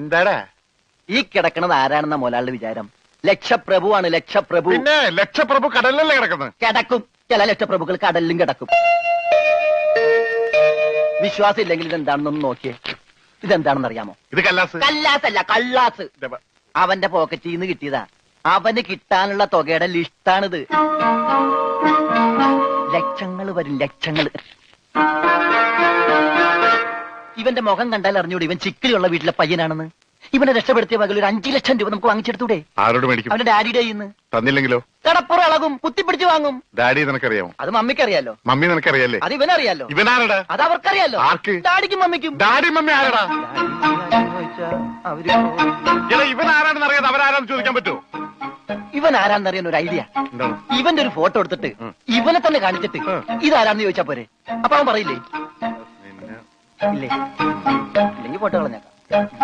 എന്താടാ? ഈ കിടക്കണത് ആരാണെന്ന മോലാളുടെ വിചാരം. ലക്ഷപ്രഭുവാണ് ലക്ഷപ്രഭു. പിന്നെ ലക്ഷപ്രഭു കടലിലല്ലേ കിടക്കുന്നത്? കിടക്കും. ചില ലക്ഷപ്രഭുക്കൾ കടലിലും കിടക്കും. വിശ്വാസം ഇല്ലെങ്കിൽ ഇതെന്താണെന്നൊന്ന് നോക്കിയേ. ഇതെന്താണെന്ന് അറിയാമോ ഇത് കല്ലാസ്. കല്ലാസ് അല്ല കള്ളാസ് ഇതപ്പ. അവന്റെ പോക്കറ്റിൽ നിന്ന് കിട്ടിയതാ. അവന് കിട്ടാനുള്ള തുകയുടെ ലിസ്റ്റാണിത്. ലക്ഷങ്ങൾ വരും ലക്ഷങ്ങൾ. ഇവന്റെ മുഖം കണ്ടാൽ അറിഞ്ഞൂടെ ഇവൻ ചിക്കിലുള്ള വീട്ടിലെ പയ്യനാണെന്ന്? ഇവനെ രക്ഷപ്പെടുത്തിയ മകൾ ഒരു അഞ്ചു ലക്ഷം രൂപ നമുക്ക് വാങ്ങിച്ചെടുത്തൂടെ? ആരോട് മേടിക്കും? അവന്റെ ഡാഡിയുടെ ഇന്ന് തന്നില്ലെങ്കിലോ? കടപ്പുറ ഇളകും കുത്തിപ്പിടിച്ച് വാങ്ങും. ഡാഡി നിനക്കറിയാമോ? അത് മമ്മിക്ക് അറിയാലോ മമ്മി നിനക്കറിയാലേ അത് ഇവനറിയാലോ. ഇവനാരടാ? അത് അവർക്കറിയാലോ. ആർക്ക്? ഡാഡിക്കും മമ്മിക്കും. ഡാഡി മമ്മി ആരടാ? ഇവൻ ആരാണെന്ന് അറിയാതെ അവരാരാന്ന് ചോദിക്കാൻ പറ്റുമോ? ഇവൻ ആരാന്ന് അറിയാൻ ഒരു ഐഡിയ. ഇവന്റെ ഒരു ഫോട്ടോ എടുത്തിട്ട് ഇവനെ തന്നെ കാണിച്ചിട്ട്. ഇതാരാന്ന് ചോദിച്ചാ പോരെ? അപ്പൊ അവൻ പറയില്ലേ? ഇല്ലേ? ഇല്ലെങ്കിൽ പോട്ട് കളഞ്ഞേക്കാം.